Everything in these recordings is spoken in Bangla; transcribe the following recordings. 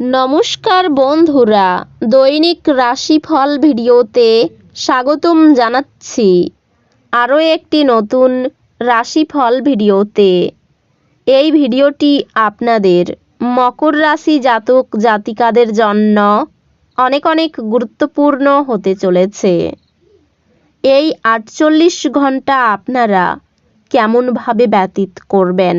নমস্কার বন্ধুরা, দৈনিক রাশিফল ভিডিওতে স্বাগতম জানাচ্ছি। আরও একটি নতুন রাশিফল ভিডিওতে। এই ভিডিওটি আপনাদের মকর রাশি জাতক জাতিকাদের জন্য অনেক অনেক গুরুত্বপূর্ণ হতে চলেছে। এই আটচল্লিশ ঘণ্টা আপনারা কেমনভাবে ব্যতীত করবেন?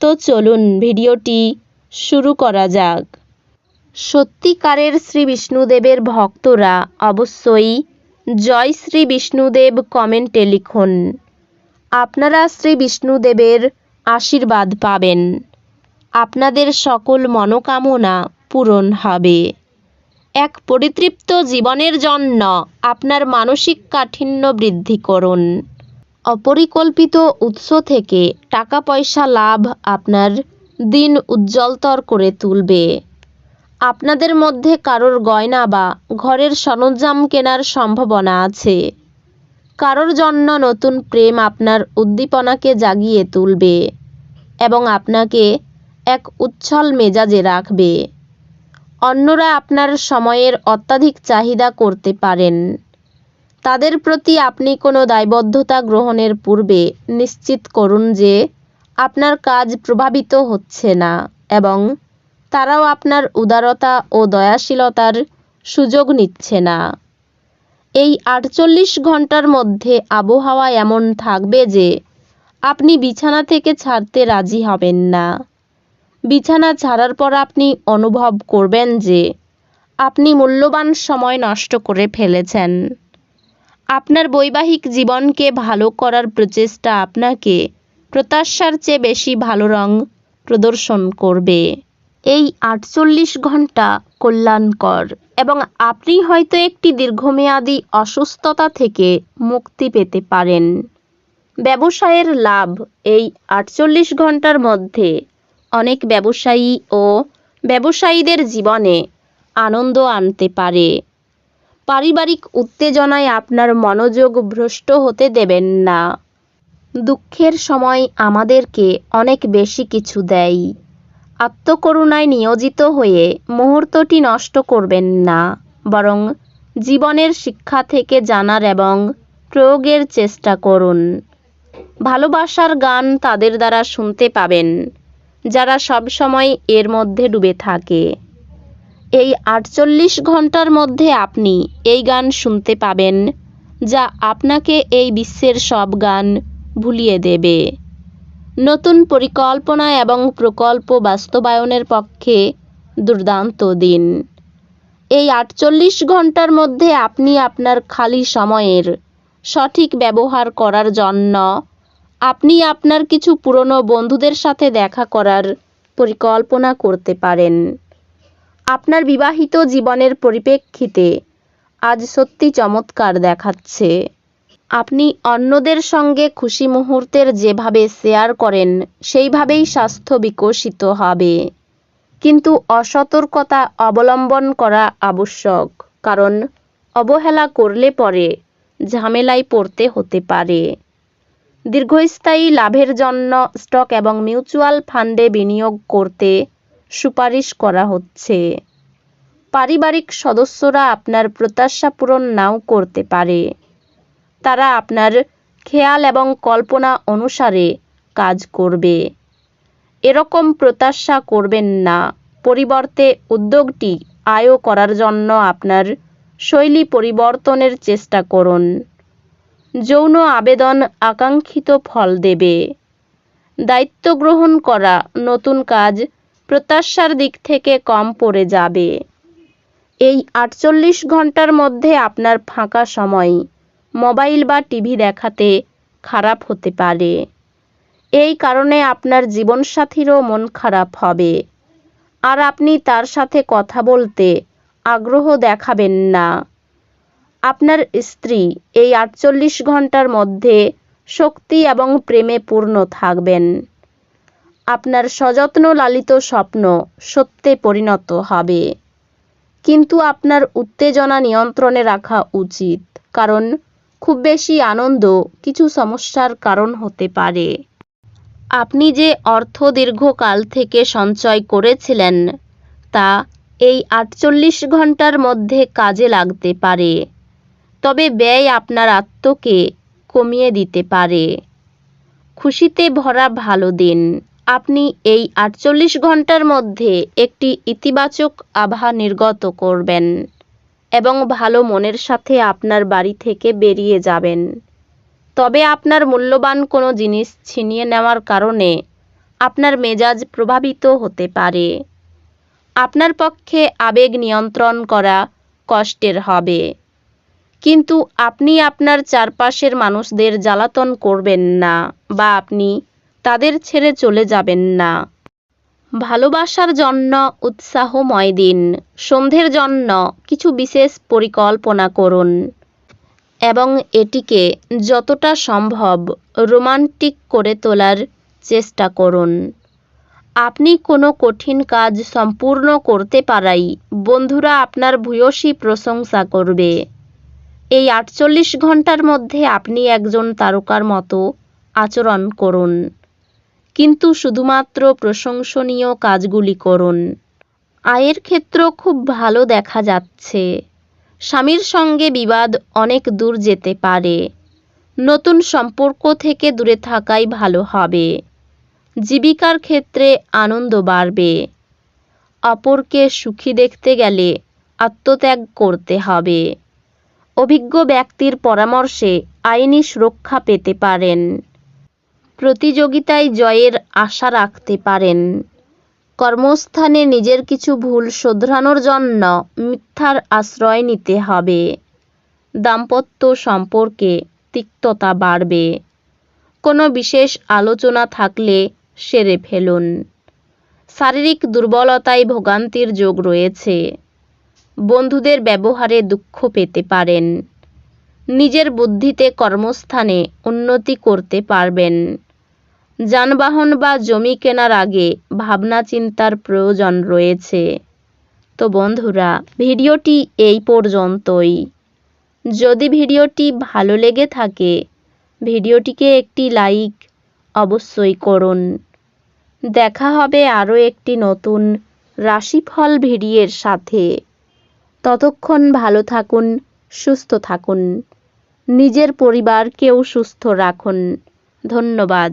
তো চলুন ভিডিওটি শুরু করা যাক। সত্যিকারের শ্রী বিষ্ণুদেবের ভক্তরা অবশ্যই জয় শ্রী বিষ্ণুদেব কমেন্টে লিখুন। আপনারা শ্রী বিষ্ণুদেবের আশীর্বাদ পাবেন। আপনাদের সকল মনোকামনা পূরণ হবে। এক পরিতৃপ্ত জীবনের জন্য আপনার মানসিক কাঠিন্য বৃদ্ধি করুন। অপরিকল্পিত উৎস থেকে টাকা পয়সা লাভ আপনার দিন উজ্জ্বলতর করে তুলবে। আপনাদের মধ্যে কারোর গয়না বা ঘরের সরঞ্জাম কেনার সম্ভাবনা আছে। কারোর জন্য নতুন প্রেম আপনার উদ্দীপনাকে জাগিয়ে তুলবে এবং আপনাকে এক উচ্ছল মেজাজে রাখবে। অন্যরা আপনার সময়ের অত্যাধিক চাহিদা করতে পারেন। তাদের প্রতি আপনি কোনো দায়বদ্ধতা গ্রহণের পূর্বে নিশ্চিত করুন যে আপনার কাজ প্রভাবিত হচ্ছে না এবং তারাও আপনার উদারতা ও দয়াশীলতার সুযোগ নিচ্ছে না। এই আটচল্লিশ ঘণ্টার মধ্যে আবহাওয়া এমন থাকবে যে আপনি বিছানা থেকে ছাড়তে রাজি হবেন না। বিছানা ছাড়ার পর আপনি অনুভব করবেন যে আপনি মূল্যবান সময় নষ্ট করে ফেলেছেন। আপনার বৈবাহিক জীবনকে ভালো করার প্রচেষ্টা আপনাকে প্রত্যাশার চেয়ে বেশি ভালো রং প্রদর্শন করবে। এই আটচল্লিশ ঘণ্টা কল্যাণকর এবং আপনি হয়তো একটি দীর্ঘমেয়াদী অসুস্থতা থেকে মুক্তি পেতে পারেন। ব্যবসায়ের লাভ এই আটচল্লিশ ঘণ্টার মধ্যে অনেক ব্যবসায়ী ও ব্যবসায়ীদের জীবনে আনন্দ আনতে পারে। পারিবারিক উত্তেজনায় আপনার মনোযোগ ভ্রষ্ট হতে দেবেন না। দুঃখের সময় আমাদেরকে অনেক বেশি কিছু দেয়। আত্মকরুণায় নিয়োজিত হয়ে মুহূর্তটি নষ্ট করবেন না, বরং জীবনের শিক্ষা থেকে জানার এবং প্রয়োগের চেষ্টা করুন। ভালোবাসার গান তাদের দ্বারা শুনতে পাবেন, যারা সবসময় এর মধ্যে ডুবে থাকে। এই আটচল্লিশ ঘণ্টার মধ্যে আপনি এই গান শুনতে পাবেন, যা আপনাকে এই বিশ্বের সব গান ভুলিয়ে দেবে। নতুন পরিকল্পনা এবং প্রকল্প বাস্তবায়নের পক্ষে দুর্দান্ত দিন। এই আটচল্লিশ ঘণ্টার মধ্যে আপনি আপনার খালি সময়ের সঠিক ব্যবহার করার জন্য আপনি আপনার কিছু পুরনো বন্ধুদের সাথে দেখা করার পরিকল্পনা করতে পারেন। আপনার বিবাহিত জীবনের পরিপ্রেক্ষিতে আজ সত্যি চমৎকার দেখাচ্ছে। আপনি অন্যদের সঙ্গে খুশি মুহূর্তের যেভাবে শেয়ার করেন, সেইভাবেই স্বাস্থ্য বিকশিত হবে। কিন্তু অসতর্কতা অবলম্বন করা আবশ্যক, কারণ অবহেলা করলে পরে ঝামেলায় পড়তে হতে পারে। দীর্ঘস্থায়ী লাভের জন্য স্টক এবং মিউচুয়াল ফান্ডে বিনিয়োগ করতে সুপারিশ করা হচ্ছে। পারিবারিক সদস্যরা আপনার প্রত্যাশা পূরণ নাও করতে পারে। তারা আপনার খেয়াল এবং কল্পনা অনুসারে কাজ করবে। এরকম প্রত্যাশা করবেন না। পরিবর্তে উদ্যোগটি আয়ও করার জন্য আপনার শৈলী পরিবর্তনের চেষ্টা করুন। যৌন আবেদন আকাঙ্ক্ষিত ফল দেবে। দায়িত্ব গ্রহণ করা নতুন কাজ প্রত্যাশার দিক থেকে কম পড়ে যাবে। এই আটচল্লিশ ঘণ্টার মধ্যে আপনার ফাঁকা সময় মোবাইল বা টিভি দেখাতে খারাপ হতে পারে। এই কারণে আপনার জীবনসাথীরও মন খারাপ হবে। আর আপনি তার সাথে কথা বলতে আগ্রহ দেখাবেন না। আপনার স্ত্রী এই আটচল্লিশ ঘণ্টার মধ্যে শক্তি এবং প্রেমে পূর্ণ থাকবেন। আপনার সযত্ন লালিত স্বপ্ন সত্যে পরিণত হবে। কিন্তু আপনার উত্তেজনা নিয়ন্ত্রণে রাখা উচিত, কারণ খুব বেশি আনন্দ কিছু সমস্যার কারণ হতে পারে। আপনি যে অর্থ দীর্ঘকাল থেকে সঞ্চয় করেছিলেন, তা এই আটচল্লিশ ঘণ্টার মধ্যে কাজে লাগতে পারে, তবে ব্যয় আপনার আত্মকে কমিয়ে দিতে পারে। খুশিতে ভরা ভালো দিন। আপনি এই আটচল্লিশ ঘণ্টার মধ্যে একটি ইতিবাচক আভা নির্গত করবেন এবং ভালো মনের সাথে আপনার বাড়ি থেকে বেরিয়ে যাবেন। তবে আপনার মূল্যবান কোনো জিনিস ছিনিয়ে নেওয়ার কারণে আপনার মেজাজ প্রভাবিত হতে পারে। আপনার পক্ষে আবেগ নিয়ন্ত্রণ করা কষ্টের হবে। কিন্তু আপনি আপনার চারপাশের মানুষদের জ্বালাতন করবেন না বা আপনি তাদের ছেড়ে চলে যাবেন না। ভালোবাসার জন্য উৎসাহময় দিন। সন্ধ্যের জন্য কিছু বিশেষ পরিকল্পনা করুন। এবং এটিকে যতটা সম্ভব রোমান্টিক করে তোলার চেষ্টা করুন। আপনি কোনো কঠিন কাজ সম্পূর্ণ করতে পারাই বন্ধুরা আপনার ভূয়সী প্রশংসা করবে। এই আটচল্লিশ ঘণ্টার মধ্যে আপনি একজন তারকার মতো আচরণ করুন। কিন্তু শুধুমাত্র প্রশংসনীয় কাজগুলি করুন। আয়ের ক্ষেত্র খুব ভালো দেখা যাচ্ছে। স্বামীর সঙ্গে বিবাদ অনেক দূর যেতে পারে। নতুন সম্পর্ক থেকে দূরে থাকাই ভালো হবে। জীবিকার ক্ষেত্রে আনন্দ বাড়বে। অপরকে সুখী দেখতে গেলে আত্মত্যাগ করতে হবে। অভিজ্ঞ ব্যক্তির পরামর্শে আইনি সুরক্ষা পেতে পারেন। প্রতিযোগিতায় জয়ের আশা রাখতে পারেন। কর্মস্থানে নিজের কিছু ভুল শোধরানোর জন্য মিথ্যার আশ্রয় নিতে হবে। দাম্পত্য সম্পর্কে তিক্ততা বাড়বে। কোনো বিশেষ আলোচনা থাকলে সেরে ফেলুন। শারীরিক দুর্বলতায় ভোগান্তির যোগ রয়েছে। বন্ধুদের ব্যবহারে দুঃখ পেতে পারেন। নিজের বুদ্ধিতে কর্মস্থানে উন্নতি করতে পারবেন। যানবাহন বা জমি কেনার আগে ভাবনা চিন্তার প্রয়োজন রয়েছে। তো বন্ধুরা, ভিডিওটি এই পর্যন্তই। যদি ভিডিওটি ভালো লেগে থাকে, ভিডিওটিকে একটি লাইক অবশ্যই করুন। দেখা হবে আরও একটি নতুন রাশিফল ভিডিওর সাথে। ততক্ষণ ভালো থাকুন, সুস্থ থাকুন। নিজের পরিবারকেও সুস্থ রাখুন। ধন্যবাদ।